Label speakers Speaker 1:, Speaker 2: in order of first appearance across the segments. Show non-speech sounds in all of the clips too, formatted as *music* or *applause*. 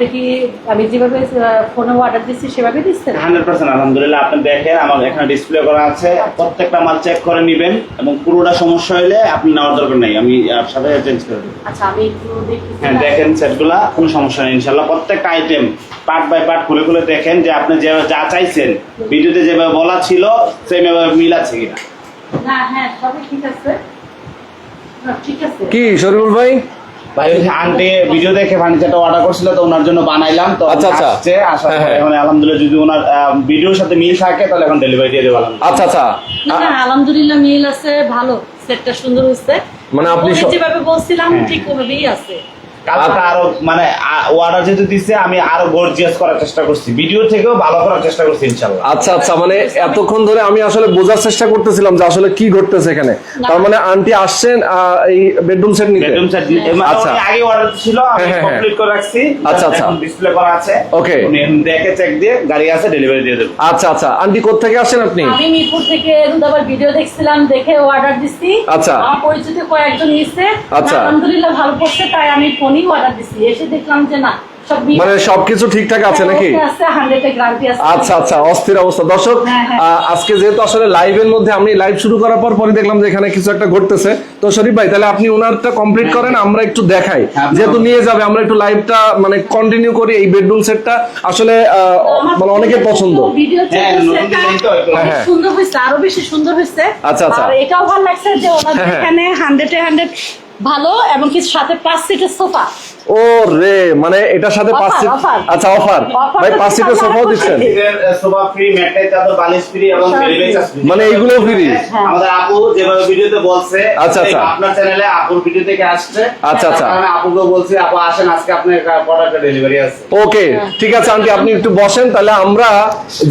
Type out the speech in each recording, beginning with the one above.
Speaker 1: আপনি কি আমি যেভাবে ফোনে অর্ডার দিচ্ছি সেভাবে দিচ্ছেন?
Speaker 2: হান্ড্রেড পার্সেন্ট আলহামদুলিল্লাহ। আপনি দেখেন আমার এখানে ডিসপ্লে করা আছে। প্রত্যেকটা মাল চেক করে নেবেন এবং পুরোটা সমস্যা হলে আপনি নেওয়ার দরকার নেই। আমি সাথে চেঞ্জ করে দেবো।
Speaker 1: আচ্ছা আমি একটু দেখি
Speaker 2: হ্যাঁ দেখেন সেটগুলা কোনো সমস্যা নেই ইনশাল্লাহ প্রত্যেকটা আইটেম পার্ট বাই পার্ট খুলে খুলে দেখেন যে আপনি যে যা চাইছেন ভিডিওতে যেভাবে বলা ছিল সেইভাবে মিল আছে কিনা।
Speaker 1: না হ্যাঁ সবই ঠিক আছে। ঠিক আছে।
Speaker 3: কি শরীফুল ভাই?
Speaker 2: ভাই ওই আন্টি ভিডিও দেখে ফার্নিচারটা অর্ডার করছিল তো ওনার জন্য বানাইলাম তো
Speaker 3: আচ্ছা, আচ্ছা।
Speaker 2: আসছে আসার
Speaker 3: হ্যাঁ,
Speaker 2: পরে
Speaker 3: হ্যাঁ।
Speaker 2: এখন আলহামদুলিল্লাহ যদি ওনার ভিডিওর সাথে মিল থাকে তাহলে এখন ডেলিভারি দিয়ে দেব
Speaker 3: আচ্ছা আচ্ছা
Speaker 1: না না আলহামদুলিল্লাহ মিল আছে ভালো সেটটা সুন্দর হচ্ছে
Speaker 3: মানে আপনি
Speaker 1: যেভাবে বলছিলাম
Speaker 2: হ্যাঁ।
Speaker 1: ঠিক ওভাবেই আছে
Speaker 2: আরও মানে অর্ডার যেহেতু দিচ্ছে আমি আরও গর্জিয়াস করার চেষ্টা করছি। ভিডিও থেকেও ভালো করার চেষ্টা করছি ইনশাল্লাহ।
Speaker 3: আচ্ছা আচ্ছা মানে এতক্ষণ ধরে আমি আসলে বোঝার চেষ্টা করতেছিলাম যে আসলে কি ঘটতেছে এখানে। তার মানে আন্টি আসছেন আহ, এই বেডরুম সেট নিতে?
Speaker 2: বেডরুম সেট
Speaker 3: আচ্ছা।
Speaker 2: আগে অর্ডার ছিল আমি কমপ্লিট করে রাখছি।
Speaker 3: আচ্ছা, আচ্ছা।
Speaker 2: ডিসপ্লে করা আছে।
Speaker 3: Okay.
Speaker 2: দেখে চেক দিয়ে গাড়ি আছে ডেলিভারি দিয়ে দেবো।
Speaker 3: আচ্ছা আচ্ছা। আন্টি কোথেকে আসেন আপনি?
Speaker 1: আমি মিরপুর থেকে দুধাবার ভিডিও দেখছিলাম দেখে অর্ডার দিছি।
Speaker 3: আচ্ছা।
Speaker 1: আমার পরিচিত কয়েকজন নিচ্ছে
Speaker 3: আচ্ছা।
Speaker 1: আলহামদুলিল্লাহ ভালো পড়ছে তাই আমি ফোনেই অর্ডার দিছি। এসে দেখলাম যে না
Speaker 3: মানে সবকিছু ঠিকঠাক আছে নাকি?
Speaker 1: আছে
Speaker 3: আচ্ছা আচ্ছা অস্থির অবস্থা। দর্শক
Speaker 1: হ্যাঁ, হ্যাঁ।
Speaker 3: আজকে যেহেতু আসলে লাইভের মধ্যে আমি লাইভ শুরু করার পর পরে দেখলাম যে এখানে কিছু একটা ঘটতেছে। তো শরীফ ভাই তাহলে আপনি ওনারটা কমপ্লিট করেন আমরা একটু দেখাই।
Speaker 2: হ্যাঁ,
Speaker 3: যেহেতু নিয়ে যাবে আমরা একটু লাইভটা মানে কন্টিনিউ করি এই বেডরুম সেটটা আসলে মানে অনেকের পছন্দ।
Speaker 2: হ্যাঁ,
Speaker 3: হ্যাঁ, হ্যাঁ।
Speaker 1: সুন্দর হয়েছে আরও বেশি সুন্দর হয়েছে।
Speaker 3: আচ্ছা, আচ্ছা।
Speaker 1: এটাও ভালো লাগছে যে
Speaker 3: হ্যাঁ, হ্যাঁ।
Speaker 1: এখানে হান্ড্রেডে হান্ড্রেড ভালো এবং কি সাথে পাঁচ সিটের সোফা।
Speaker 3: ও রে মানে এটার সাথে পাঁচ সিট আচ্ছা অফার ভাই পাঁচ সিটের সোফাও দিচ্ছেন।
Speaker 2: সোফা ফ্রি ম্যাট্রেস চাদর বালিশ ফ্রি এবং
Speaker 1: free।
Speaker 3: মানে এইগুলো free?
Speaker 1: হ্যাঁ।
Speaker 2: আমাদের আপু যেভাবে ভিডিওতে বলছে
Speaker 3: আচ্ছা, আচ্ছা।
Speaker 2: আপনার চ্যানেলে আপুর ভিডিও থেকে আসছে।
Speaker 3: আচ্ছা, আচ্ছা।
Speaker 2: কারণে আপুকে বলছি আপু আসেন আজকে আপনার প্রোডাক্টের ডেলিভারি আছে।
Speaker 3: ওকে ঠিক আছে আন্টি আপনি একটু বসেন তাহলে আমরা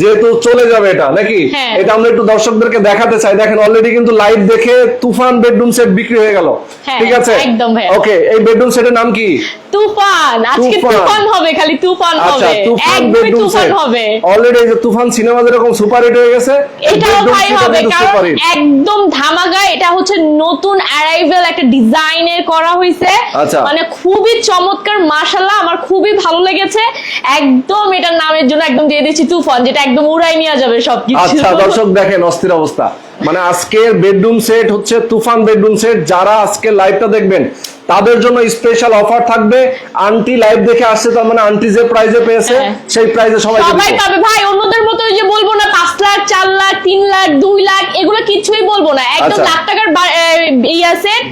Speaker 3: যেহেতু চলে যাবে এটা নাকি?
Speaker 1: হ্যাঁ।
Speaker 3: এটা আমরা একটু দর্শকদেরকে দেখাতে চাই। দেখেন অলরেডি কিন্তু লাইভ দেখে তুফান বেডরুম সেট বিক্রি হয়ে গেল।
Speaker 4: হ্যাঁ,
Speaker 3: ঠিক আছে?
Speaker 4: একদম
Speaker 3: ওকে এই বেডরুম সেটের নাম কি?
Speaker 4: তুফান। আজকে
Speaker 3: তুফান।
Speaker 4: হবে খালি তুফান
Speaker 3: আচ্ছা
Speaker 4: হবে।
Speaker 3: তুফান
Speaker 4: হবে।
Speaker 3: অলরেডি যে তুফান সিনেমা যেরকম সুপার হিট হয়ে গেছে
Speaker 4: এটাও ভাই হবে কারণ একদম ধামাকা এটা হচ্ছে নতুন অ্যারাইভেল একটা ডিজাইনের করা হয়েছে
Speaker 3: আচ্ছা।
Speaker 4: মানে খুবই চমৎকার মাশাল্লাহ আমার খুবই ভালো লেগেছে। একদম এটার নামের জন্য একদম দিয়ে দিচ্ছি তুফান যেটা একদম উড়াই নেওয়া যাবে সবকিছু।
Speaker 3: আচ্ছা দর্শক দেখেন অস্থির অবস্থা। মানে আজকের বেডরুম সেট হচ্ছে তুফান বেডরুম সেট যারা আজকে লাইভটা দেখবেন তাদের জন্য স্পেশাল অফার থাকবে। আন্টি লাইভ দেখে আসছে তার মানে আন্টি যে প্রাইজে পেয়েছে
Speaker 4: হ্যাঁ।
Speaker 3: সেই প্রাইজে সবাই
Speaker 4: সবাই পাবে ভাই অন্যদের মতো ওই যে বলব না পাঁচ লাখ চার লাখ তিন লাখ দুই লাখ এগুলো কিছুই বলব না। একদম
Speaker 3: আচ্ছা।
Speaker 4: লাখ টাকার ইয়া সেট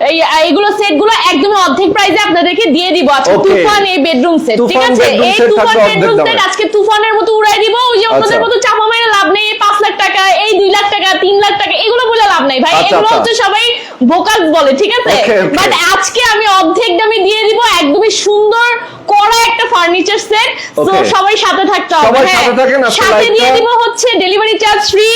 Speaker 4: এই এইগুলো সেটগুলো একদম অর্ধেক প্রাইসে আপনাদেরকে দিয়ে দিব। আজকে তুফান এই বেডরুম সেট ঠিক আছে? এই তুফান বেডরুম সেট আজকে তুফানের মতো উড়াই দিব ওই যে অন্যদের
Speaker 3: আচ্ছা।
Speaker 4: মতো চাপা মেরে লাভ নেই এই পাঁচ লাখ টাকা এই দুই লাখ টাকা তিন লাখ টাকা এগুলো বলে লাভ নাই ভাই।
Speaker 3: আচ্ছা,
Speaker 4: এগুলো
Speaker 3: আচ্ছা।
Speaker 4: হচ্ছে সবাই ভোকাল বলে ঠিক আছে. বাট আজকে আমি অর্ধেক দামে দিয়ে দিব একদমই সুন্দর করা একটা ফার্নিচার সেট তো সবাই সাথে থাকতে হবে হ্যাঁ।
Speaker 3: সাথে
Speaker 4: দিয়ে দিব হচ্ছে ডেলিভারি চার্জ ফ্রি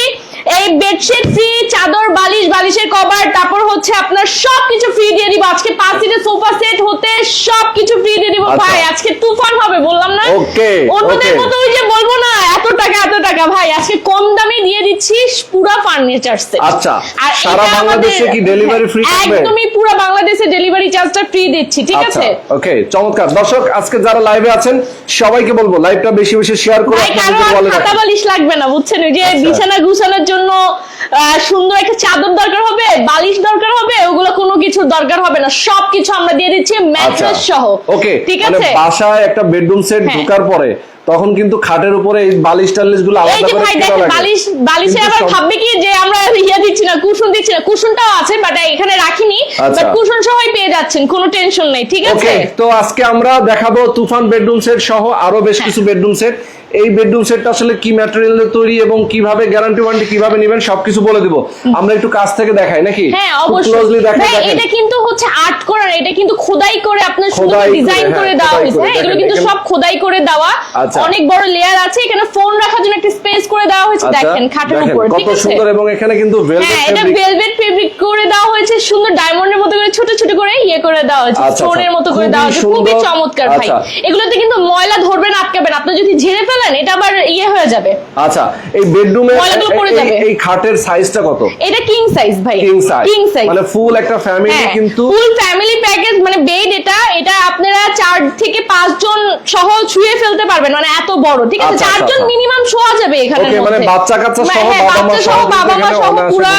Speaker 4: এই বেডশিট ফ্রি চাদর বালিশ বালিশের কভার তারপর হচ্ছে আপনার সবকিছু ফ্রি দিয়ে দিব। আজকে পাঁচ সিটের সোফা সেট হতে সবকিছু ফ্রি দিয়ে দিব।
Speaker 3: আচ্ছা।
Speaker 4: ভাই আজকে তুফান হবে বললাম না?
Speaker 3: Okay,
Speaker 4: অন্যদের মতো ওই যে বলব না এত টাকা এত টাকা। ভাই আজকে কম দামে দিয়ে দিচ্ছি পুরো ফার্নিচার সেট
Speaker 3: আচ্ছা,
Speaker 4: আর
Speaker 3: সারা বাংলাদেশে কি delivery free থাকবে?
Speaker 4: একদমই পুরো বাংলাদেশে ডেলিভারি চার্জটা ফ্রি দিচ্ছি ঠিক
Speaker 3: আচ্ছা
Speaker 4: আছে?
Speaker 3: ওকে চমৎকার। দর্শক আজকে যারা লাইভে আছেন সবাইকে বলব লাইভটা বেশি বেশি শেয়ার করে
Speaker 4: ভাই কারও
Speaker 3: আপনাদের বলে
Speaker 4: খাতা বালিশ লাগবে না বুঝছেন? ওই যে
Speaker 3: আচ্ছা।
Speaker 4: বিছানা গুছানোর জন্য আহ, সুন্দর একটা চাদর দরকার হবে বালিশ দরকার হবে ওগুলো কোনো কিছু দরকার হবে না সবকিছু আমরা দিয়ে দিচ্ছি ম্যাট্রেস সহ
Speaker 3: ওকে
Speaker 4: ঠিক
Speaker 3: আচ্ছা। মানে
Speaker 4: আছে
Speaker 3: বাসায় একটা বেডরুম সেট
Speaker 4: হ্যাঁ।
Speaker 3: ঢোকার পরে তখন কিন্তু খাটের উপরে এই বালিশ
Speaker 4: টালিশগুলো
Speaker 3: আলাদা করে
Speaker 4: ভাই দেখেন বালিশ বালিশে আবার ভাববে কি যে আমরা ইয়ে দিচ্ছি না কুশন দিচ্ছি না কুশনটাও আছে বাট এখানে রাখিনি
Speaker 3: আচ্ছা।
Speaker 4: বাট কুশন সহই পেয়ে যাচ্ছেন কোনো টেনশন নেই ঠিক আছে
Speaker 3: তো আজকে আমরা দেখাবো তুফান বেডরুম সেট সহ আরও বেশ
Speaker 4: হ্যাঁ।
Speaker 3: কিছু বেডরুম সেট এই বেডরুম সেটটা আসলে কি ম্যাটেরিয়ালের তৈরি এবং কীভাবে গ্যারান্টি ওয়ারেন্টি কীভাবে নেবেন সবকিছু বলে দিব। আমরা একটু কাছ থেকে দেখাই নাকি?
Speaker 4: হ্যাঁ
Speaker 3: ক্লোজলি
Speaker 4: অবশ্যই। এটা কিন্তু হচ্ছে আর্ট করার এটা কিন্তু খোদাই করে আপনার সুন্দর ডিজাইন
Speaker 3: হ্যাঁ,
Speaker 4: করে দেওয়া হয়েছে। হ্যাঁ, এগুলো কিন্তু সব খোদাই করে দেওয়া।
Speaker 3: আচ্ছা।
Speaker 4: অনেক বড় লেয়ার আছে এখানে ফোন রাখার জন্য একটা স্পেস করে দেওয়া হয়েছে
Speaker 3: আচ্ছা
Speaker 4: দেখেন খাটের উপর ঠিক আছে?
Speaker 3: সুন্দর এবং এখানে কিন্তু ভেলভেট
Speaker 4: হ্যাঁ এটা ভেলভেট ফেব্রিক করে দেওয়া হয়েছে সুন্দর ডায়মন্ডের মতো করে ছোট ছোট করে ইয়ে করে দেওয়া হয়েছে স্টোনের
Speaker 3: আচ্ছা।
Speaker 4: মতো করে দেওয়া হয়েছে খুবই চমৎকার ভাই। এগুলোতে কিন্তু ময়লা ধরবে না আটকাবে না। আপনি যদি ঝেড়ে ফেলেন এটা আবার ইয়ে হয়ে যাবে।
Speaker 3: আচ্ছা এই বেডরুমে এই খাটের সাইজটা কত?
Speaker 4: এটা কিং সাইজ ভাই।
Speaker 3: কিং সাইজ
Speaker 4: কিং সাইজ
Speaker 3: মানে ফুল একটা ফ্যামিলি
Speaker 4: হ্যাঁ
Speaker 3: কিন্তু
Speaker 4: ফুল ফ্যামিলি প্যাকেজ মানে বেড এটা এটা আপনারা চার থেকে পাঁচ জন সহ ছুঁয়ে ফেলতে পারবেন মানে এত বড় ঠিক আছে? চারজন
Speaker 3: আচ্ছা।
Speaker 4: মিনিমাম শোয়া যাবে এখানে
Speaker 3: Okay, মানে বাচ্চা কাচ্চা সহ
Speaker 4: হ্যাঁ,
Speaker 3: বাবা মা সহ
Speaker 4: সহ বাবা মা সহ পুরা।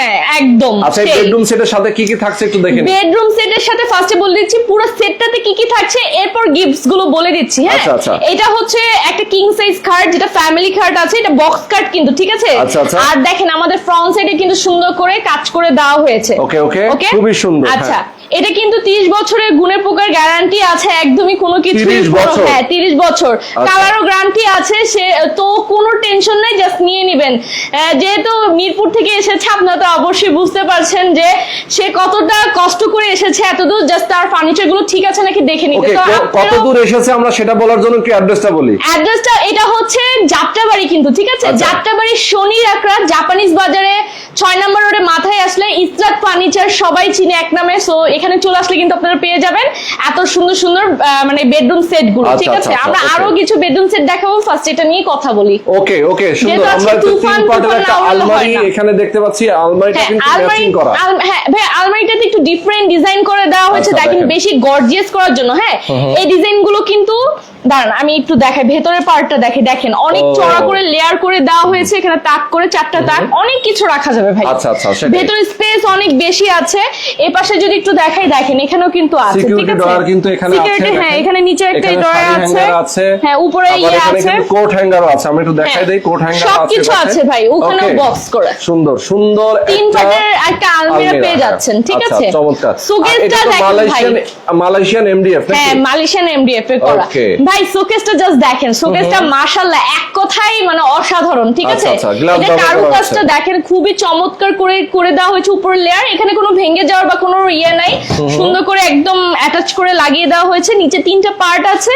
Speaker 4: হ্যাঁ একদম
Speaker 3: আচ্ছা। বেডরুম সেটের সাথে কি কি থাকছে একটু দেখে নিন
Speaker 4: বেডরুম সেটের সাথে ফার্স্টে বলে দিচ্ছি পুরো সেটটাতে কি কি থাকছে এরপর গিফটসগুলো বলে দিচ্ছি হ্যাঁ?
Speaker 3: আচ্ছা, আচ্ছা।
Speaker 4: এটা হচ্ছে একটা কিং সাইজ খাট যেটা ফ্যামিলি খাট আছে এটা বক্স খাট কিন্তু ঠিক আছে?
Speaker 3: আচ্ছা, আচ্ছা।
Speaker 4: আর দেখেন আমাদের ফ্রন্ট সাইডে কিন্তু সুন্দর করে কাজ করে দেওয়া হয়েছে।
Speaker 3: ওকে ওকে
Speaker 4: ওকে
Speaker 3: খুবই সুন্দর
Speaker 4: আচ্ছা।
Speaker 3: হ্যাঁ।
Speaker 4: এটা কিন্তু 30 বছরের গুণের পোকার গ্যারান্টি আছে একদমই কোনো কিছু
Speaker 3: 30 বছর?
Speaker 4: হ্যাঁ 30 বছর
Speaker 3: আচ্ছা।
Speaker 4: কালারও গ্যারান্টি আছে সে তো কোনো টেনশন নাই জাস্ট নিয়ে নেবেন যেহেতু মিরপুর থেকে এসেছে আপনারা তো অবশ্যই বুঝতে পারছেন যে সে কতটা কষ্ট করে এসেছে এতদূর জাস্ট তার ফার্নিচারগুলো ঠিক আছে নাকি দেখে নিতে তো
Speaker 3: কত দূর এসেছে আমরা সেটা বলার জন্য কি অ্যাড্রেসটা বলি
Speaker 4: অ্যাড্রেসটা এটা হচ্ছে যাত্রাবাড়ি কিন্তু ঠিক আছে
Speaker 3: আচ্ছা।
Speaker 4: যাত্রাবাড়ি শনি রাকড়া জাপানিজ বাজারে ছয় নম্বর রোডে মাথায় আসলে ইসরাত ফার্নিচার সবাই চিনে এক নামে সো এখানে চলে আসলে কিন্তু আপনারা পেয়ে যাবেন এত সুন্দর সুন্দর মানে বেডরুম সেটগুলো
Speaker 3: আচ্ছা,
Speaker 4: ঠিক
Speaker 3: আচ্ছা,
Speaker 4: আছে?
Speaker 3: আচ্ছা,
Speaker 4: আমরা আরও কিছু বেডরুম সেট দেখাবো ফার্স্ট এটা নিয়ে কথা বলি।
Speaker 3: ওকে ওকে সুন্দর। আমরা তিন পার্টের একটা আলমারি এখানে দেখতে পাচ্ছি। আলমারিটা
Speaker 4: হ্যাঁ
Speaker 3: কিন্তু ম্যাচিং করা।
Speaker 4: হ্যাঁ ভাই আলমারিটাতে একটু ডিফারেন্ট ডিজাইন করে দেওয়া হয়েছে
Speaker 3: তাই
Speaker 4: কিন্তু
Speaker 3: দেখেন।
Speaker 4: বেশি গর্জিয়াস করার জন্য হ্যাঁ? এই ডিজাইনগুলো কিন্তু দাঁড়ান আমি একটু দেখাই ভেতরের পার্টটা দেখে দেখেন অনেক চড়া করে লেয়ার করে দেওয়া হয়েছে এখানে তাক করে চারটা তাক অনেক কিছু রাখা যাবে ভাই।
Speaker 3: আচ্ছা, আচ্ছা,
Speaker 4: ভেতরে স্পেস অনেক বেশি আছে। এই পাশে যদি একটু দেখাই দেখেন এখানেও কিন্তু আছে
Speaker 3: সিকিউরিটি ড্রয়ার কিন্তু এখানে আছে
Speaker 4: হ্যাঁ এখানে নিচে একটা
Speaker 3: শাড়ি
Speaker 4: আছে। হ্যাঁ উপরে ইয়ে আছে।
Speaker 3: কোট হ্যাঙ্গারও আছে আমি একটু দেখাই
Speaker 4: হ্যাঁ,
Speaker 3: দেই কোট হ্যাঙ্গার আছে
Speaker 4: সবকিছু আছে ভাই, ওখানেও করে।
Speaker 3: সুন্দর সুন্দর
Speaker 4: তিন পাটের একটা আলমিরা পেয়ে
Speaker 3: হ্যাঁ।
Speaker 4: যাচ্ছেন ঠিক
Speaker 3: আচ্ছা,
Speaker 4: আছে?
Speaker 3: চমৎকার।
Speaker 4: সুকেসটা দেখেন ভাই।
Speaker 3: মালয়েশিয়ান মালয়েশিয়ান এমডিএফ
Speaker 4: হ্যাঁ মালয়েশিয়ান এমডিএফ এ করা. ভাই শোকেসটা জাস্ট দেখেন। শোকেসটা মাশাআল্লাহ এক কথাই মানে অসাধারণ ঠিক
Speaker 3: আচ্ছা,
Speaker 4: আছে?
Speaker 3: আচ্ছা,
Speaker 4: এটা কারুকাজটা দেখেন খুবই চমৎকার করে করে দেওয়া হয়েছে উপরের লেয়ার এখানে কোনো ভেঙে যাওয়ার বা কোনো ইয়ে নাই। সুন্দর করে একদম অ্যাটাচ করে লাগিয়ে দেওয়া হয়েছে। নিচে তিনটা পার্ট আছে।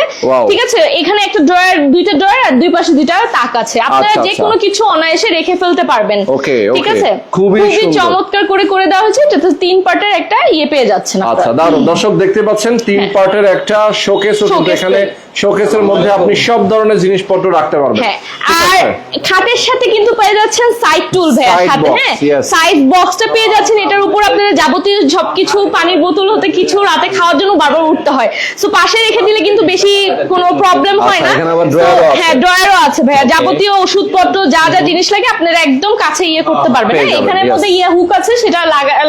Speaker 4: ঠিক আছে? এখানে একটা ড্রয়ার দুইটা ড্রয়ার আর দুই পাশে দুইটা তাক আছে। আপনারা
Speaker 3: আচ্ছা,
Speaker 4: যে
Speaker 3: আচ্ছা।
Speaker 4: কোনো কিছু অনায়াসে রেখে ফেলতে পারবেন। ঠিক আছে?
Speaker 3: খুবই।
Speaker 4: চমৎকার করে করে দেওয়া হয়েছে। এটাতে তিন পার্টের একটা ইয়ে পেয়ে যাচ্ছেন
Speaker 3: আচ্ছা
Speaker 4: আপনারা
Speaker 3: দারুণ। দর্শক দেখতে পাচ্ছেন তিন পার্টের একটা শোকেসও কিন্তু এখানে শোকেসের মধ্যে আপনি সব ধরনের জিনিসপত্র রাখতে পারবেন।
Speaker 4: হ্যাঁ আর খাটের সাথে কিন্তু পেয়ে যাচ্ছেন সাইড টুল
Speaker 3: Side
Speaker 4: সাথে হ্যাঁ? সাইড বক্সটা পেয়ে যাচ্ছেন এটার উপর আপনাদের যাবতীয় সবকিছু পানির বোতল হতে কিছু রাতে খাওয়ার জন্য বারবার উঠতে হয়। সো পাশে রেখে দিলে কিন্তু বেশি কোনো প্রবলেম হয়
Speaker 3: আচ্ছা,
Speaker 4: না।
Speaker 3: এখানে ও আছে।
Speaker 4: হ্যাঁ ড্রয়ারও আছে ভাইয়া। যাবতীয় ওষুধপত্র যা যা জিনিস লাগে আপনারা একদম কাছে ইয়ে করতে পারবেন। হ্যাঁ এখানের মধ্যে ইয়ে হুক আছে সেটা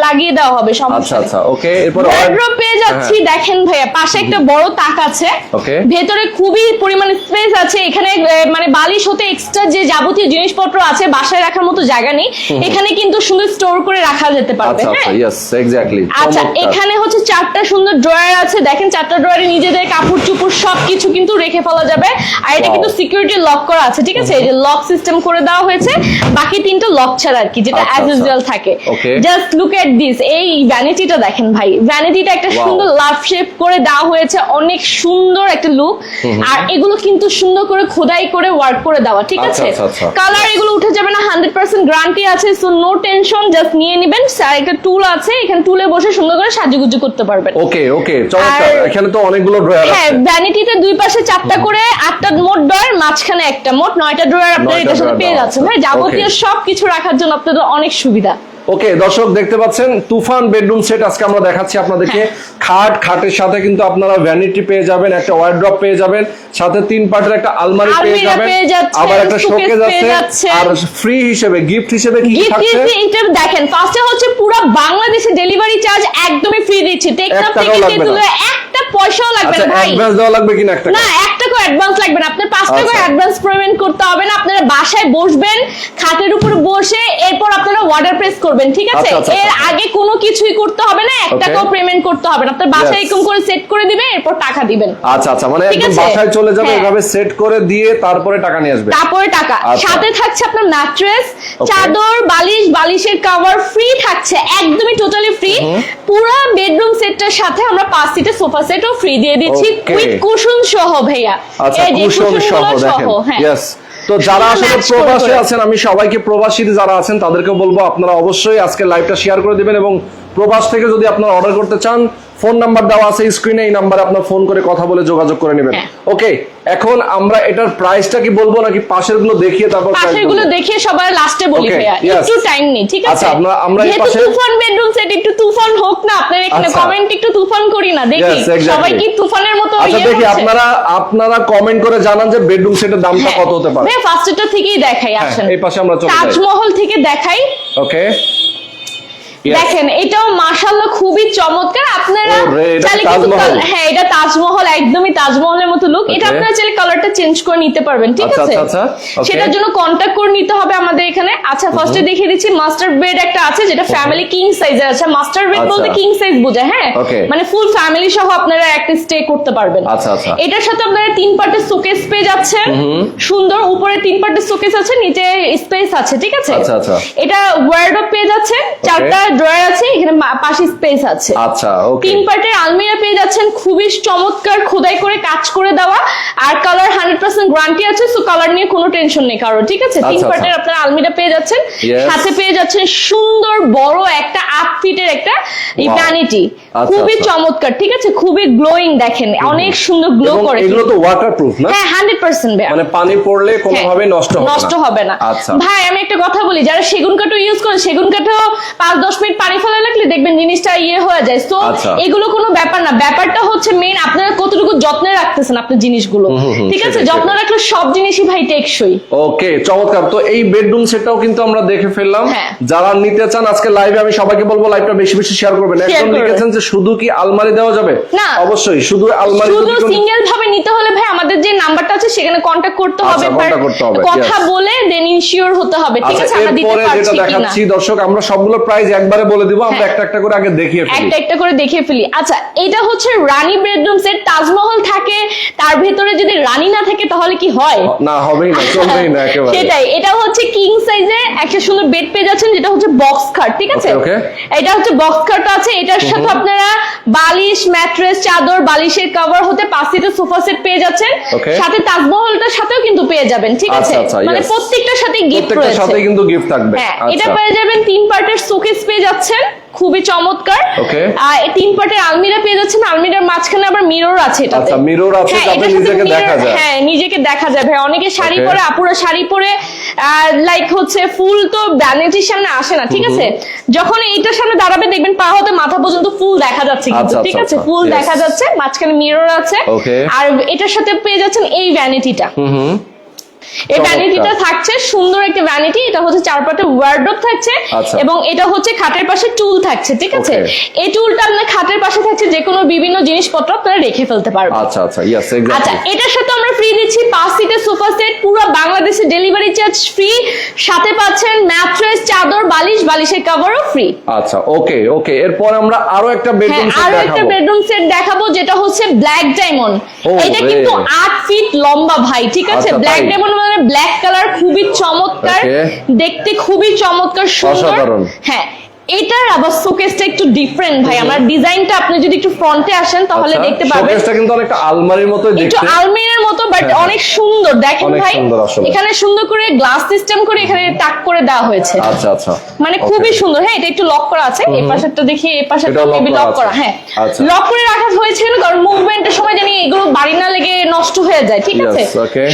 Speaker 4: লাগিয়ে দেওয়া হবে
Speaker 3: আচ্ছা
Speaker 4: সমস্যা।
Speaker 3: আচ্ছা ওকে এরপর
Speaker 4: ওয়ার্ড্রপ পেয়ে যাচ্ছি
Speaker 3: হ্যাঁ।
Speaker 4: দেখেন ভাইয়া পাশে একটা বড় তাক আছে।
Speaker 3: Okay.
Speaker 4: ভেতরে খুবই পরিমাণ স্পেস আছে। এখানে মানে বালিশ হতে এক্সট্রা যে যাবতীয় জিনিসপত্র আছে বাসায় রাখার মতো জায়গা নেই। এখানে কিন্তু সুন্দর স্টোর করে রাখা যেতে পারবে
Speaker 3: আচ্ছা আচ্ছা
Speaker 4: হ্যাঁ
Speaker 3: এক্স্যাক্টলি
Speaker 4: আচ্ছা এখানে হচ্ছে চারটা সুন্দর ড্রয়ার আছে। দেখেন চারটা ড্রয়ারে নিজেদের কাপড় চুপড় সবকিছু কিন্তু রেখে ফেলা যাবে। আর এটা কিন্তু সিকিউরিটি লক করা আছে ঠিক আছে? এই যে লক সিস্টেম করে দেওয়া হয়েছে। বাকি তিনটা লক ছাড়া আর কি যেটা
Speaker 3: আচ্ছা,
Speaker 4: অ্যাজ
Speaker 3: আচ্ছা।
Speaker 4: ইউজুয়াল থাকে। জাস্ট লুক এট দিস এই ভ্যানিটিটা দেখেন ভাই। ভ্যানিটিটা একটা সুন্দর লাভ শেপ করে দেওয়া হয়েছে। অনেক সুন্দর একটা লুক আর এগুলো কিন্তু সুন্দর করে খোদাই করে ওয়ার্ক করে দেওয়া ঠিক
Speaker 3: আচ্ছা,
Speaker 4: আছে?
Speaker 3: আচ্ছা, আচ্ছা।
Speaker 4: কালার এগুলো উঠে যাবে না হান্ড্রেড পার্সেন্ট গ্যারান্টি আছে সো নো টেনশন জাস্ট নিয়ে নেবেন। একটা টুল আছে এখানে টুলে বসে সুন্দর করে সাজুগুজু করতে পারবেন।
Speaker 3: ওকে ওকে চমৎকার। এখানে তো অনেকগুলো ড্রয়ার
Speaker 4: হ্যাঁ ভ্যানিটিতে দুই পাশে চারটা করে আটটা মোট ড্রয়ার মাঝখানে একটা। মোট নয়টা ড্রয়ার আপনারা এটার সাথে পেয়ে যাচ্ছেন। হ্যাঁ যাবতীয়. সবকিছু রাখার জন্য আপনাদের অনেক সুবিধা।
Speaker 3: ওকে দর্শক দেখতে পাচ্ছেন তুফান বেডরুম সেট আজকে আমরা দেখাচ্ছি আপনাদেরকে। খাট খাটের সাথে কিন্তু আপনারা ভ্যানিটি পেয়ে যাবেন একটা ওয়ার্ড্রপ পেয়ে যাবেন সাথে তিন পার্টের একটা আলমারি পেয়ে যাবেন আবার একটা শোকেস আছে আর ফ্রি হিসেবে গিফট হিসেবে কি থাকছে?
Speaker 4: এটা দেখেন ফার্স্টে হচ্ছে পুরো বাংলাদেশে ডেলিভারি চার্জ একদমই ফ্রি দিচ্ছি টেকনাফ থেকে
Speaker 3: লাগবে
Speaker 4: একটা পয়সাও লাগবে
Speaker 3: আচ্ছা
Speaker 4: না ভাই।
Speaker 3: অ্যাডভান্স দেওয়া লাগবে কিনা একটা
Speaker 4: না অ্যাডভান্স লাগবে না। আপনার পাঁচ টাকা। অ্যাডভান্স পেমেন্ট করতে হবে না। আপনারা বাসায় বসবেন খাটের উপর বসে এরপর আপনারা অর্ডার প্রেস করবেন ঠিক আছে?
Speaker 3: আচ্ছা, আচ্ছা,
Speaker 4: এর
Speaker 3: আচ্ছা।
Speaker 4: আগে কোনো কিছুই করতে হবে না এক টাকাও পেমেন্ট করতে হবে না। আপনার বাসায়. এরকম করে সেট করে দিবেন এরপর টাকা দিবেন।
Speaker 3: আচ্ছা আচ্ছা মানে একদম বাসায় চলে যাবে
Speaker 4: হ্যাঁ।
Speaker 3: এভাবে সেট করে দিয়ে তারপরে টাকা নিয়ে আসবে।
Speaker 4: তারপরে টাকা। সাথে থাকছে আপনার ম্যাট্রেস চাদর বালিশ বালিশের কভার ফ্রি থাকছে একদমই টোটালি ফ্রি পুরো বেডরুম সেটটার সাথে আমরা পাঁচ সিটের সোফা সেটও ফ্রি দিয়ে দিচ্ছি. উইথ কুশন সহ ভাইয়া।
Speaker 3: আচ্ছা
Speaker 4: এই
Speaker 3: কুশন সহ দেখেন।
Speaker 4: হ্যাঁ।
Speaker 3: ইয়েস তো যারা আসলে প্রবাসে। আছেন আমি সবাইকে প্রবাসী যারা আছেন তাদেরকে বলব আপনারা অবশ্যই আজকে লাইভটা শেয়ার করে দিবেন এবং প্রবাস থেকে যদি আপনারা অর্ডার করতে চান ফোন নাম্বার দেওয়া আছে স্ক্রিনে এই নাম্বারে আপনার ফোন করে কথা বলে যোগাযোগ করে নেবেন।
Speaker 4: হ্যাঁ।
Speaker 3: ওকে এখন আমরা এটার প্রাইসটা কি বলব নাকি পাশেরগুলো দেখিয়ে তারপর পাশেরগুলো
Speaker 4: দেখিয়ে সবার লাস্টে বলি ভাইয়া একটু টাইম নেই ঠিক আছে?
Speaker 3: আচ্ছা, আমরা- আমরা এই পাশে-
Speaker 4: তুফান বেডরুম সেট একটু তুফান হোক না আপনার এখানে
Speaker 3: আচ্ছা।
Speaker 4: কমেন্ট একটু তুফান করি না দেখি। সবাই কি তুফানের মতো
Speaker 3: আচ্ছা
Speaker 4: ইয়ে
Speaker 3: দেখি আপনারা আপনারা কমেন্ট করে জানান যে বেডরুম সেটের দামটা
Speaker 4: হ্যাঁ।
Speaker 3: কত হতে পারে।
Speaker 4: ভাইয়া ফার্স্টটা থেকেই দেখাই
Speaker 3: হ্যাঁ,
Speaker 4: আসেন।
Speaker 3: এই পাশে আমরা চলে যাই।
Speaker 4: তাজমহল থেকে দেখাই।
Speaker 3: ওকে
Speaker 4: দেখেন এটাও মাশাআল্লাহ খুবই চমৎকার। আপনারা চাইলে কিন্তু হ্যাঁ এটা তাজমহল একদমই তাজমহলের মতো লুক এটা আপনারা চাইলে কালারটা চেঞ্জ করে নিতে পারবেন ঠিক
Speaker 3: আচ্ছা,
Speaker 4: আছে?
Speaker 3: আচ্ছা, আচ্ছা.
Speaker 4: সেটার জন্য কন্ট্যাক্ট করে নিতে হবে আমাদের এখানে। আচ্ছা ফার্স্টে দেখিয়ে দিচ্ছি মাস্টার বেড একটা আছে যেটা ফ্যামিলি কিং সাইজের আছে। Master bed. বলতে কিং সাইজ বোঝায় হ্যাঁ? মানে ফুল ফ্যামিলি সহ আপনারা একটা স্টে করতে পারবেন।
Speaker 3: আচ্ছা, আচ্ছা।
Speaker 4: এটার সাথে আপনারা তিন পার্টের শোকেস পেয়ে যাচ্ছেন। সুন্দর উপরে তিন পার্টের শোকেস আছে নিচে স্পেস আছে ঠিক আছে?
Speaker 3: আচ্ছা, আচ্ছা।
Speaker 4: এটা ওয়ার্ডরোব পেয়ে যাচ্ছেন। চারটা ড্রয়ার আছে এখানে পাশে স্পেস আছে।
Speaker 3: আচ্ছা ওকে
Speaker 4: তিন পার্টের আলমিরা পেয়ে যাচ্ছেন খুবই চমৎকার খোদাই করে কাজ করে দেওয়া আর কালার হান্ড্রেড পার্সেন্ট গ্যারান্টি আছে সো কালার নিয়ে কোনো টেনশন নেই কারও ঠিক আছে? তিন
Speaker 3: আচ্ছা,
Speaker 4: পার্টের আপনারা আলমিরা পেয়ে যাচ্ছেন. সাথে পেয়ে যাচ্ছেন সুন্দর বড় একটা আট ফিটের একটা. ভ্যানিটি
Speaker 3: আচ্ছা,
Speaker 4: খুবই
Speaker 3: আচ্ছা।
Speaker 4: চমৎকার ঠিক আছে? খুবই গ্লোয়িং দেখেন অনেক সুন্দর গ্লো করে
Speaker 3: এগুলো তো ওয়াটার প্রুফ না?
Speaker 4: হ্যাঁ হান্ড্রেড পার্সেন্ট
Speaker 3: মানে পানি পড়লে কোনোভাবে
Speaker 4: হ্যাঁ,
Speaker 3: নষ্ট হবে না।
Speaker 4: নষ্ট হবে না।
Speaker 3: আচ্ছা।
Speaker 4: ভাই আমি একটা কথা বলি যারা সেগুন কাঠও ইউজ করে সেগুন কাঠও পাঁচ দশ মিনিট পানি ফেলা লাগলে দেখবেন জিনিসটা ইয়ে হয়ে যায়।
Speaker 3: আচ্ছা।
Speaker 4: এগুলো কোনো ব্যাপার না। ব্যাপারটা হচ্ছে মেন আপনারা কতটুকু যত্নে রাখতেছেন আপনার জিনিসগুলো? ঠিক আছে? যত্ন। রাখলে সব জিনিসই ভাই টেকসই।
Speaker 3: ওকে চমৎকার। তো এই বেডরুম সেটটাও কিন্তু আমরা দেখে ফেললাম।
Speaker 4: হ্যাঁ।
Speaker 3: যারা নিতে চান আজকে লাইভে আমি সবাইকে বলব লাইভটা বেশি বেশি শেয়ার করবেন।
Speaker 4: করবেন।
Speaker 3: লিখেছেন যে শুধু কি আলমারি দেওয়া যাবে?
Speaker 4: না।
Speaker 3: অবশ্যই শুধু আলমারি
Speaker 4: শুধু সিঙ্গেল ভাবে নিতে হলে ভাই আমাদের যে নাম্বারটা আছে সেখানে কন্ট্যাক্ট করতে
Speaker 3: আচ্ছা,
Speaker 4: হবে
Speaker 3: করতে হবে,
Speaker 4: কথা বলে দেন ইনশিওর হতে হবে ঠিক
Speaker 3: আচ্ছা
Speaker 4: আছে? আমরা দিতে পারছি কিনা?
Speaker 3: দেখাচ্ছি দর্শক আমরা সবগুলো প্রাইস একবারে বলে দিব আমরা
Speaker 4: হ্যাঁ।
Speaker 3: একটা একটা করে আগে দেখিয়ে ফেলি।
Speaker 4: একটা একটা করে দেখে ফেলি। আচ্ছা এটা হচ্ছে রানী বেডরুম সেট তাজমহল থাকে তার ভেতরে যদি রানী না থাকে তাহলে কি হয়?
Speaker 3: না হবেই না চলবেই না একেবারে।
Speaker 4: সেটাই এটা হচ্ছে কিং সাইজে একটা সুন্দর বেড পেয়ে যাচ্ছেন যেটা হচ্ছে বক্স খাট ঠিক আছে. এটা হচ্ছে বক্স খাট আছে এটার সাথে আপনারা বালিশ ম্যাট্রেস চাদর বালিশের কভার হতে পাঁচ সিটের সোফা সেট পেয়ে যাচ্ছেন। সাথে তাজমহলটার সাথেও কিন্তু পেয়ে যাবেন ঠিক আছে?
Speaker 3: আচ্ছা, আচ্ছা,
Speaker 4: মানে. প্রত্যেকটার সাথে গিফট রয়েছে।
Speaker 3: সাথে কিন্তু গিফট থাকবে।
Speaker 4: হ্যাঁ এটা
Speaker 3: আচ্ছা
Speaker 4: পেয়ে যাবেন তিন পার্টের শোকেস পেয়ে যাচ্ছেন। খুবই চমৎকার। আর তিন পার্টের আলমিরা পেয়ে যাচ্ছেন আলমিরার মাঝখানে আবার মিরর আছে
Speaker 3: আচ্ছা, mirror আছে
Speaker 4: হ্যাঁ,
Speaker 3: যাতে নিজেকে দেখা যায়।
Speaker 4: হ্যাঁ নিজেকে দেখা ভাই অনেকে শাড়ি পরে আপুরা শাড়ি পরে লাইক হচ্ছে ফুল তো ভ্যানিটির সামনে আসে না ঠিক আছে? যখন এইটার সামনে দাঁড়াবে দেখবেন পা হতে মাথা পর্যন্ত ফুল দেখা যাচ্ছে কিন্তু
Speaker 3: আচ্ছা,
Speaker 4: ঠিক
Speaker 3: আচ্ছা,
Speaker 4: আছে?
Speaker 3: আচ্ছা,
Speaker 4: ফুল দেখা যাচ্ছে মাঝখানে মিরর আছে। আর এটার সাথে পেয়ে যাচ্ছেন এই ভ্যানিটিটা এই। ভ্যানিটিটা থাকছে সুন্দর একটা ভ্যানিটি এটা হচ্ছে চার পাটে ওয়ার্ডরোব থাকছে
Speaker 3: আচ্ছা।
Speaker 4: এবং এটা হচ্ছে খাটের পাশে টুল থাকছে ঠিক আছে? এই টুলটা আপনার খাটের পাশে থাকছে যে কোনো বিভিন্ন জিনিসপত্র আপনারা রেখে ফেলতে পারবেন।
Speaker 3: আচ্ছা আচ্ছা ইয়েস
Speaker 4: আচ্ছা এটার সাথে আমরা ফ্রি দিচ্ছি পাঁচ সিটের সোফা সেট পুরো বাংলাদেশে ডেলিভারি চার্জ ফ্রি সাথে পাচ্ছেন ম্যাট্রেস চাদর বালিশ বালিশের কভারও ফ্রি
Speaker 3: আচ্ছা ওকে ওকে এরপর আমরা আরও একটা বেডরুম সেট
Speaker 4: আরও একটা বেডরুম সেট দেখাবো যেটা হচ্ছে ব্ল্যাক ডায়মন্ড এটা কিন্তু আট ফিট লম্বা ভাই ঠিক আছে?
Speaker 3: আচ্ছা,
Speaker 4: ব্ল্যাক
Speaker 3: তাই?
Speaker 4: ডায়মন্ড মানে ব্ল্যাক কালার খুবই চমৎকার। দেখতে খুবই চমৎকার সুন্দর। হ্যাঁ এটার আবার শোকেসটা একটু ডিফারেন্ট ভাই। আমার ডিজাইনটা আপনি যদি একটু ফ্রন্টে আসেন তাহলে
Speaker 3: আচ্ছা,
Speaker 4: দেখতে
Speaker 3: শোকেসটা কিন্তু অনেকটা আলমারির মতো
Speaker 4: একটু
Speaker 3: দেখতে।
Speaker 4: আলমিরার মতো বাট অনেক সুন্দর। দেখেন ভাই এখানে সুন্দর করে গ্লাস সিস্টেম করে এখানে টাক করে দেওয়া হয়েছে।
Speaker 3: আচ্ছা আচ্ছা।
Speaker 4: মানে খুবই সুন্দর। হ্যাঁ এটা একটু লক করা আছে। এই পাশেরটা দেখি এই পাশেরটা মেবি লক করা হ্যাঁ
Speaker 3: আচ্ছা।
Speaker 4: লক করে রাখা হয়েছে কারণ মুভমেন্টের সময় জানি এগুলো বাড়ি না লেগে নষ্ট হয়ে যায় ঠিক আছে?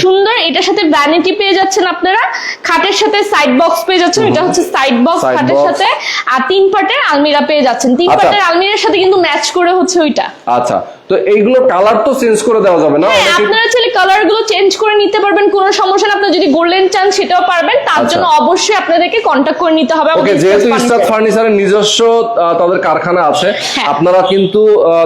Speaker 4: সুন্দর এটার সাথে ভ্যানিটি পেয়ে যাচ্ছেন আপনারা। খাটের সাথে সাইড বক্স পেয়ে যাচ্ছেন এটা হচ্ছে সাইড বক্স খাটের সাথে। আর তিন পাটের আলমিরা পেয়ে যাচ্ছেন। তিন
Speaker 3: পার্টের
Speaker 4: পাটের আলমিরার সাথে কিন্তু ম্যাচ করে হচ্ছে ওইটা।
Speaker 3: আচ্ছা। তো এইগুলো কালার তো চেঞ্জ করে দেওয়া যাবে না
Speaker 4: হ্যাঁ আপনারা চাইলে কালারগুলো চেঞ্জ করে নিতে পারবেন কোনো সমস্যা না আপনি যদি গোল্ডেন চান সেটাও পারবেন তার
Speaker 3: আচ্ছা।
Speaker 4: জন্য অবশ্যই আপনাদেরকে কন্ট্যাক্ট করে নিতে হবে
Speaker 3: ওকে যেহেতু ইস্তাদ ফার্নিচারের নিজস্ব তাদের কারখানা আছে
Speaker 4: হ্যাঁ।
Speaker 3: আপনারা কিন্তু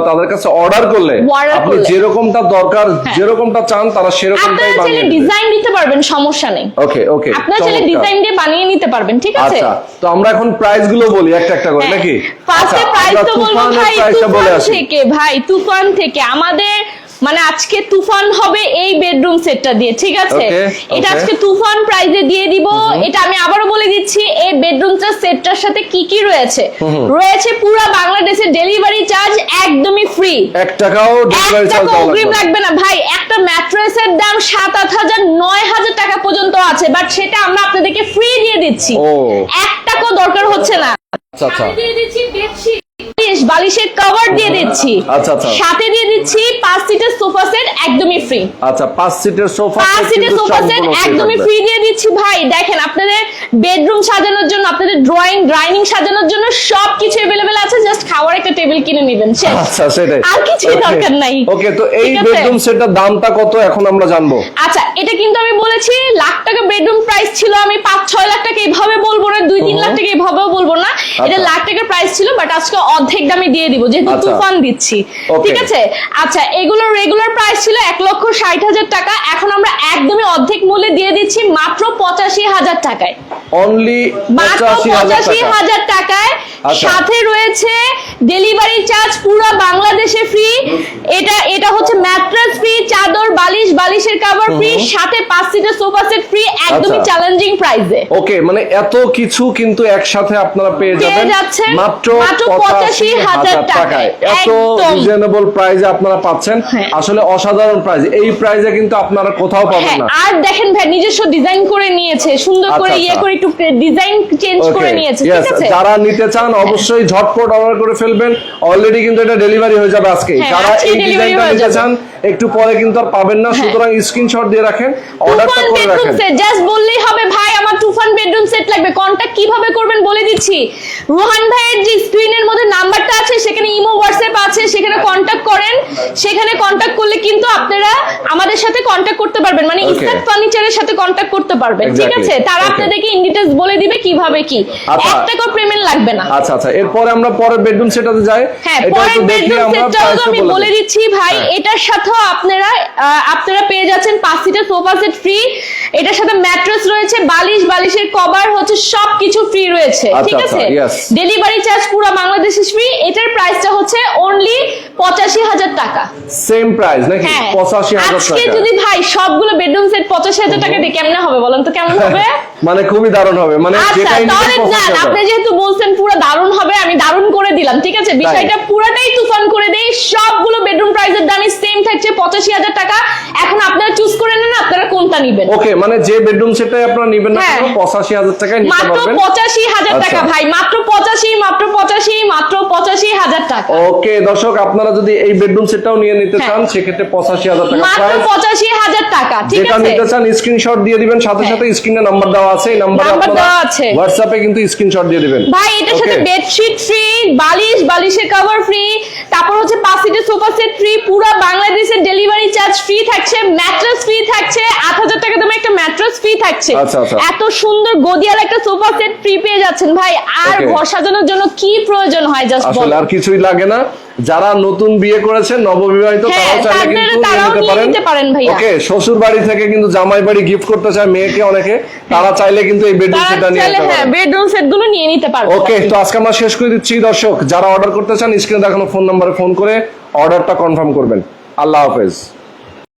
Speaker 3: তাদের কাছে অর্ডার করলে আপনি। যেরকমটা দরকার
Speaker 4: হ্যাঁ।
Speaker 3: যেরকমটা চান তারা সেরকমটাই
Speaker 4: আপনারা চাইলে
Speaker 3: বানিয়ে দেবে
Speaker 4: ডিজাইন দিতে পারবেন সমস্যা নেই
Speaker 3: ওকে ওকে
Speaker 4: আপনারা চাইলে ডিজাইন দিয়ে বানিয়ে নিতে পারবেন ঠিক আছে
Speaker 3: আচ্ছা তো আমরা এখন প্রাইসগুলো বলি একটা একটা করে নাকি
Speaker 4: ফার্স্টে
Speaker 3: আচ্ছা,
Speaker 4: প্রাইস তো বলব ভাই তুফান থেকে ভাই তুফান থেকে আমাদের মানে আজকে তুফান হবে এই বেডরুম সেটটা দিয়ে ঠিক আছে? এটা আজকে তুফান প্রাইজে দিয়ে দিব। এটা আমি আবারও বলে দিচ্ছি এই বেডরুমটা সেটটার সাথে কি কি রয়েছে? রয়েছে পুরো বাংলাদেশের ডেলিভারি চার্জ একদমই ফ্রি
Speaker 3: এক টাকাও ডেলিভারি চার্জ
Speaker 4: অগ্রিম
Speaker 3: লাগবে না।
Speaker 4: ভাই একটা ম্যাট্রেসের দাম সাত আট হাজার নয় হাজার টাকা পর্যন্ত আছে বাট সেটা আমরা আপনাদেরকে ফ্রি দিয়ে দিচ্ছি।
Speaker 3: ও।
Speaker 4: এক টাকাও দরকার হচ্ছে না।
Speaker 3: আচ্ছা আচ্ছা।
Speaker 4: দিয়ে দিচ্ছি বেডশিট বালিশের কভার দিয়ে দিচ্ছি।
Speaker 3: আচ্ছা, আচ্ছা।
Speaker 4: সাথে দিয়ে দিচ্ছি পাঁচ সিটের সোফা সেট একদমই ফ্রি
Speaker 3: আচ্ছা পাঁচ সিটের সোফা
Speaker 4: পাঁচ সিটের সোফা সেট একদমই ফ্রি দিয়ে দিচ্ছি ভাই। দেখেন আপনাদের বেডরুম সাজানোর জন্য আপনাদের ড্রয়িং ডাইনিং সাজানোর জন্য সবকিছু এভেলেবেল আছে। জাস্ট খাওয়ার একটা টেবিল কিনে নেবেন
Speaker 3: আচ্ছা সেটাই।
Speaker 4: আর কিছুই দরকার নাই।
Speaker 3: ওকে তো এই বেডরুম সেটটার দামটা কত এখন আমরা জানব?
Speaker 4: আচ্ছা এটা কিন্তু আমি বলেছি লাখ টাকা বেডরুম প্রাইস ছিল আমি পাঁচ ছয় লাখ টাকা এইভাবে বলব না দুই তিন লাখ টাকা এইভাবেও বলব না। এটা
Speaker 3: আচ্ছা।
Speaker 4: লাখ টাকার প্রাইস ছিল বাট আজকে অর্ধেক দামে দিয়ে দিব যেহেতু
Speaker 3: আচ্ছা।
Speaker 4: তুফান দিচ্ছি। ঠিক আছে? আচ্ছা এগুলোর রেগুলার প্রাইস ছিল এক লক্ষ ষাট হাজার টাকা এখন আমরা একদমই অর্ধেক মূল্যে দিয়ে দিচ্ছি মাত্র পঁচাশি হাজার টাকায়।
Speaker 3: অনলি পঁচাশি হাজার
Speaker 4: টাকায়
Speaker 3: আচ্ছা।
Speaker 4: সাথে রয়েছে ডেলিভারি চার্জ পুরো বাংলাদেশে ফ্রি এটা এটা হচ্ছে ম্যাট্রেস ফ্রি চাদর বালিশ বালিশের কভার ফ্রি সাথে পাঁচ সিটের সোফা সেট ফ্রি একদমই। চ্যালেঞ্জিং প্রাইসে
Speaker 3: ওকে মানে এত কিছু কিন্তু একসাথে আপনারা পেয়ে যাবেন মাত্র
Speaker 4: মাত্র
Speaker 3: পঁচাশি
Speaker 4: 85,000
Speaker 3: হাজার টাকায়। এত। রিজনেবল প্রাইসে আপনারা পাচ্ছেন
Speaker 4: হ্যাঁ।
Speaker 3: আসলে অসাধারণ প্রাইস এই প্রাইসে কিন্তু আপনারা কোথাও পাবেন
Speaker 4: হ্যাঁ
Speaker 3: না
Speaker 4: আর দেখেন ভাই নিজস্ব ডিজাইন করে নিয়েছে সুন্দর করে
Speaker 3: আচ্ছা,
Speaker 4: ইয়ে
Speaker 3: আচ্ছা।
Speaker 4: করে একটু ডিজাইন চেঞ্জ করে নিয়েছে ঠিক আছে?
Speaker 3: যারা নিতে চান অবশ্যই ঝটপট অর্ডার করে ফেলবেন। অলরেডি কিন্তু এটা ডেলিভারি হয়ে যাবে আজকে
Speaker 4: হ্যাঁ,
Speaker 3: যারা এই ডিজাইনটা নিতে চান একটু পরে কিন্তু আর পাবেন না।
Speaker 4: হ্যাঁ।
Speaker 3: সুতরাং স্ক্রিনশট দিয়ে রাখেন অর্ডারটা করে রাখেন।
Speaker 4: সেট জাস্ট বললেই হবে ভাই আমার তুফান বেডরুম সেট লাগবে। কন্টাক্ট কীভাবে করবেন বলে দিচ্ছি। রোহান ভাইয়ের যে স্ক্রিনের মধ্যে নাম্বারটা আছে সেখানে ইমো হোয়াটসঅ্যাপ আছে সেখানে কন্টাক্ট করেন। সেখানে কন্টাক্ট করলে কিন্তু আপনারা আমাদের সাথে কন্টাক্ট করতে পারবেন। মানে. ইসলাম ফার্নিচারের সাথে কন্টাক্ট করতে পারবেন। ঠিক আছে? তারা. আপনাদেরকে ইন ডিটেইলস বলে দিবে কীভাবে কি।
Speaker 3: আচ্ছা।
Speaker 4: এক টাকাও পেমেন্ট লাগবে না।
Speaker 3: আচ্ছা আচ্ছা। এরপরে আমরা পরের বেডরুম সেটাতে যাই।
Speaker 4: হ্যাঁ পরের বেডরুম সেটটাও আমি
Speaker 3: বলে
Speaker 4: দিচ্ছি ভাই
Speaker 3: এটার
Speaker 4: এটার সাথেও আপনারা আপনারা পেয়ে যাচ্ছেন পাঁচ সিটের সোফা সেট ফ্রি এটার সাথে ম্যাট্রেস রয়েছে বালিশ বালিশের কভার হচ্ছে সবকিছু ফ্রি রয়েছে
Speaker 3: আচ্ছা,
Speaker 4: ঠিক আছে?
Speaker 3: আচ্ছা,
Speaker 4: ডেলিভারি চার্জ পুরো বাংলাদেশে ফ্রি এটার প্রাইসটা হচ্ছে অনলি পঁচাশি হাজার টাকা।
Speaker 3: সেম প্রাইস নাকি?
Speaker 4: হ্যাঁ।
Speaker 3: পঁচাশি হাজার টাকা।
Speaker 4: যদি ভাই সবগুলো বেডরুম সেট পঁচাশি হাজার টাকা দিয়ে কেমনে হবে বলেন তো কেমন হবে? *laughs*
Speaker 3: মানে খুবই দারুণ হবে। মানে
Speaker 4: আচ্ছা। আপনি যেহেতু বলছেন পুরো দারুণ হবে আমি দারুণ করে দিলাম ঠিক আছে? বিষয়টা দেই সবগুলো বেডরুম প্রাইসের দামই সেম থাকছে পঁচাশি হাজার টাকা। এখন আপনারা চুজ করে নেন কোনটা নিবেন
Speaker 3: ওকে মানে যে বেডরুম সেটটাই আপনারা নেবেন না
Speaker 4: হ্যাঁ।
Speaker 3: কেন পঁচাশি হাজার টাকায় নিতে পারবেন আচ্ছা।
Speaker 4: টাকা ভাই মাত্র পঁচাশি মাত্র পঁচাশি মাত্র পঁচাশি হাজার টাকা
Speaker 3: ওকে দর্শক আপনারা যদি এই বেডরুম সেটটাও নিয়ে নিতে
Speaker 4: হ্যাঁ।
Speaker 3: চান সেক্ষেত্রে পঁচাশি হাজার টাকা
Speaker 4: মাত্র
Speaker 3: প্রাইস
Speaker 4: পঁচাশি হাজার টাকা ঠিক
Speaker 3: যেটা নিতে চান স্ক্রিনশট দিয়ে দিবেন সাথে
Speaker 4: হ্যাঁ।
Speaker 3: সাথে স্ক্রিনে নাম্বার দেওয়া আছে এই নাম্বারে আপনারা
Speaker 4: দেওয়া আছে।
Speaker 3: হোয়াটসঅ্যাপে কিন্তু স্ক্রিনশট দিয়ে দিবেন
Speaker 4: ভাই এটার সাথে বেডশিট ফ্রি বালিশ বালিশের কভার ফ্রি তারপর হচ্ছে পাঁচ সোফা সেট ফ্রি পুরো বাংলাদেশের ডেলিভারি চার্জ ফ্রি থাকছে ম্যাট্রেস ফ্রি থাকছে আট হাজার টাকা দামে একটা ম্যাট্রেস ফ্রি থাকছে
Speaker 3: আচ্ছা, আচ্ছা।
Speaker 4: এত সুন্দর গদিয়ার একটা সোফা সেট ফ্রি পেয়ে যাচ্ছেন ভাই আর. ঘর সাজানোর জন্য কি প্রয়োজন হয় জাস্ট
Speaker 3: আসলে আর কিছুই লাগে না যারা নতুন বিয়ে করেছেন নববিবাহিত
Speaker 4: হ্যাঁ,
Speaker 3: তারাও চাইলে কিন্তু নিতে পারেন। ওকে শ্বশুর বাড়ি থেকে কিন্তু জামাই বাড়ি গিফট করতে চায় মেয়েকে অনেকে তারা চাইলে কিন্তু এই বেডরুম সেটটা নিয়ে
Speaker 4: চাইলে
Speaker 3: নিতে
Speaker 4: হ্যাঁ
Speaker 3: পারেন।
Speaker 4: বেডরুম সেটগুলো নিয়ে নিতে পারেন
Speaker 3: ওকে তো আজকে আমরা শেষ করে দিচ্ছি দর্শক যারা অর্ডার করতে চান স্ক্রিনে দেখানো ফোন নম্বরে ফোন করে অর্ডারটা কনফার্ম করবেন। আল্লাহ হাফেজ।